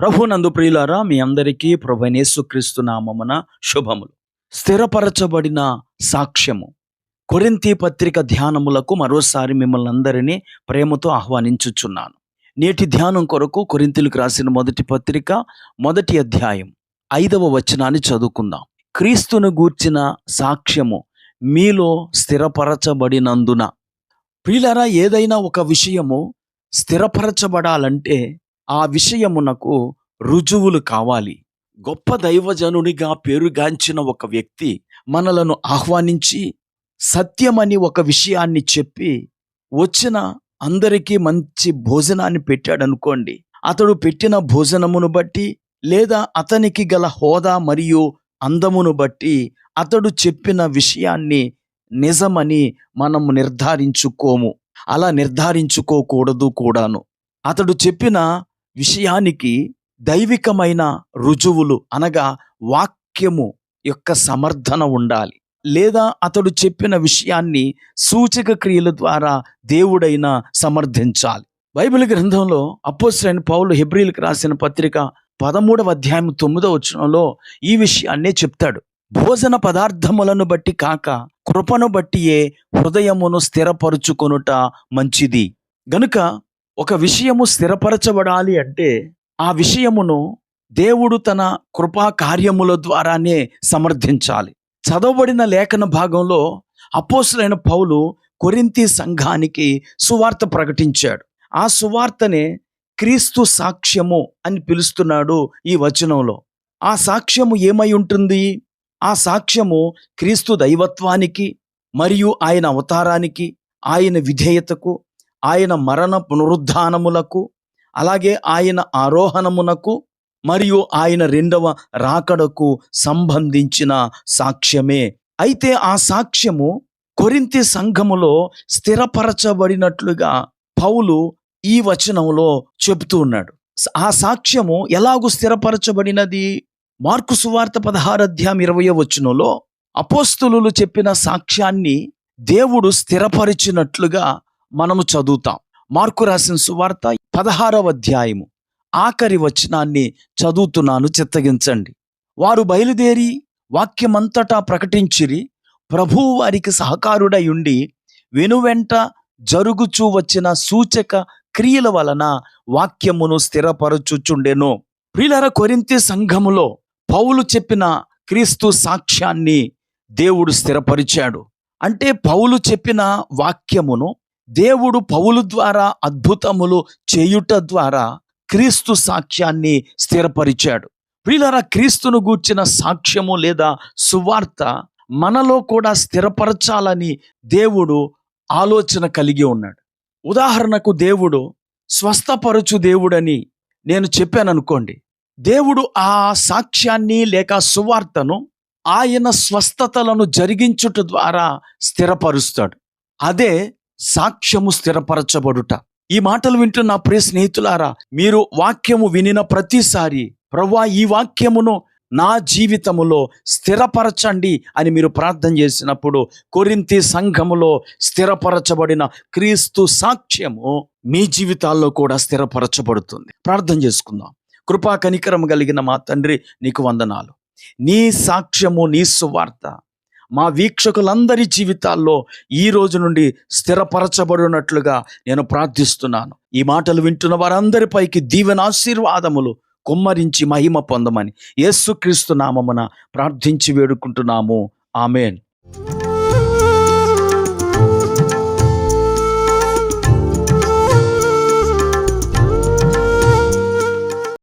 ప్రభు నందు ప్రియులారా మీ అందరికీ ప్రభనేసుక్రీస్తు నామమున శుభములు. స్థిరపరచబడిన సాక్ష్యము. కొరింతి పత్రిక ధ్యానములకు మరోసారి మిమ్మల్ని అందరినీ ప్రేమతో ఆహ్వానించుచున్నాను. నేటి ధ్యానం కొరకు కొరింతిలకు రాసిన మొదటి పత్రిక మొదటి అధ్యాయం ఐదవ వచనాన్ని చదువుకుందాం. క్రీస్తును గూర్చిన సాక్ష్యము మీలో స్థిరపరచబడినందున. ప్రియులారా ఏదైనా ఒక విషయము స్థిరపరచబడాలంటే ఆ విషయమునకు రుజువులు కావాలి. గొప్ప దైవజనునిగా పేరుగాంచిన ఒక వ్యక్తి మనలను ఆహ్వానించి సత్యమని ఒక విషయాన్ని చెప్పి వచ్చిన అందరికీ మంచి భోజనాన్ని పెట్టాడనుకోండి. అతడు పెట్టిన భోజనమును బట్టి లేదా అతనికి గల హోదా మరియు అందమును బట్టి అతడు చెప్పిన విషయాన్ని నిజమని మనం నిర్ధారించుకోము. అలా నిర్ధారించుకోకూడదు కూడాను. అతడు చెప్పిన విషయానికి దైవికమైన రుజువులు అనగా వాక్యము యొక్క సమర్థన ఉండాలి. లేదా అతడు చెప్పిన విషయాన్ని సూచక క్రియల ద్వారా దేవుడైనా సమర్థించాలి. బైబిల్ గ్రంథంలో అపోసరైన పౌలు హెబ్రిల్కి రాసిన పత్రిక పదమూడవ అధ్యాయం తొమ్మిదవ వచనంలో ఈ విషయాన్నే చెప్తాడు. భోజన పదార్థములను బట్టి కాక కృపను బట్టియే హృదయమును స్థిరపరుచుకొనుట మంచిది. గనుక ఒక విషయము స్థిరపరచబడాలి అంటే ఆ విషయమును దేవుడు తన కృపా కార్యముల ద్వారానే సమర్థించాలి. చదవబడిన లేఖన భాగంలో అపోసులైన పౌలు కొరింతి సంఘానికి సువార్త ప్రకటించాడు. ఆ సువార్తనే క్రీస్తు సాక్ష్యము అని పిలుస్తున్నాడు ఈ వచనంలో. ఆ సాక్ష్యము ఏమై ఉంటుంది? ఆ సాక్ష్యము క్రీస్తు దైవత్వానికి మరియు ఆయన అవతారానికి ఆయన విధేయతకు ఆయన మరణ పునరుద్ధానములకు అలాగే ఆయన ఆరోహణమునకు మరియు ఆయన రెండవ రాకడకు సంబంధించిన సాక్ష్యమే. అయితే ఆ సాక్ష్యము కొరింతి సంఘములో స్థిరపరచబడినట్లుగా పౌలు ఈ వచనంలో చెబుతూ ఉన్నాడు. ఆ సాక్ష్యము ఎలాగూ స్థిరపరచబడినది? మార్కు సువార్త పదహారు అధ్యాయం ఇరవయో వచనంలో అపోస్తులు చెప్పిన సాక్ష్యాన్ని దేవుడు స్థిరపరిచినట్లుగా మనము చదువుతాం. మార్కు రాసిన సువార్త పదహారవ అధ్యాయము. ఆఖరి వచనాన్ని చదువుతున్నాను చిత్తగించండి. వారు బయలుదేరి వాక్యమంతటా ప్రకటించిరి ప్రభువు వారికి సహకారుడై ఉండి వెనువెంట జరుగుచూ వచ్చిన సూచక క్రియల వలన వాక్యమును స్థిరపరచుచుండెను. ప్రిలర కొరింతి సంఘములో పౌలు చెప్పిన క్రీస్తు సాక్ష్యాన్ని దేవుడు స్థిరపరిచాడు. అంటే పౌలు చెప్పిన వాక్యమును దేవుడు పౌలు ద్వారా అద్భుతములు చేయుట ద్వారా క్రీస్తు సాక్ష్యాన్ని స్థిరపరిచాడు. వీళ్ళరా క్రీస్తును గూర్చిన సాక్ష్యము లేదా సువార్త మనలో కూడా స్థిరపరచాలని దేవుడు ఆలోచన కలిగి ఉన్నాడు. ఉదాహరణకు దేవుడు స్వస్థపరచు దేవుడని నేను చెప్పాను అనుకోండి దేవుడు ఆ సాక్ష్యాన్ని లేక సువార్తను ఆయన స్వస్థతలను జరిగించుట ద్వారా స్థిరపరుస్తాడు. అదే సాక్ష్యము స్థిరపరచబడుట. ఈ మాటలు వింటున్న ప్రియ స్నేహితులారా మీరు వాక్యము వినిన ప్రతిసారి ప్రవ్వా ఈ వాక్యమును నా జీవితములో స్థిరపరచండి అని మీరు ప్రార్థన చేసినప్పుడు కొరింతి సంఘములో స్థిరపరచబడిన క్రీస్తు సాక్ష్యము మీ జీవితాల్లో కూడా స్థిరపరచబడుతుంది. ప్రార్థన చేసుకుందాం. కృపా కనికరం కలిగిన మా తండ్రి నీకు వందనాలు. నీ సాక్ష్యము నీ సువార్త మా వీక్షకులందరి జీవితాల్లో ఈ రోజు నుండి స్థిరపరచబడినట్లుగా నేను ప్రార్థిస్తున్నాను. ఈ మాటలు వింటున్న వారందరిపైకి దీవెన ఆశీర్వాదములు కుమ్మరించి మహిమ పొందమని యేసుక్రీస్తు నామమున ప్రార్థించి వేడుకుంటున్నాము. ఆమెన్.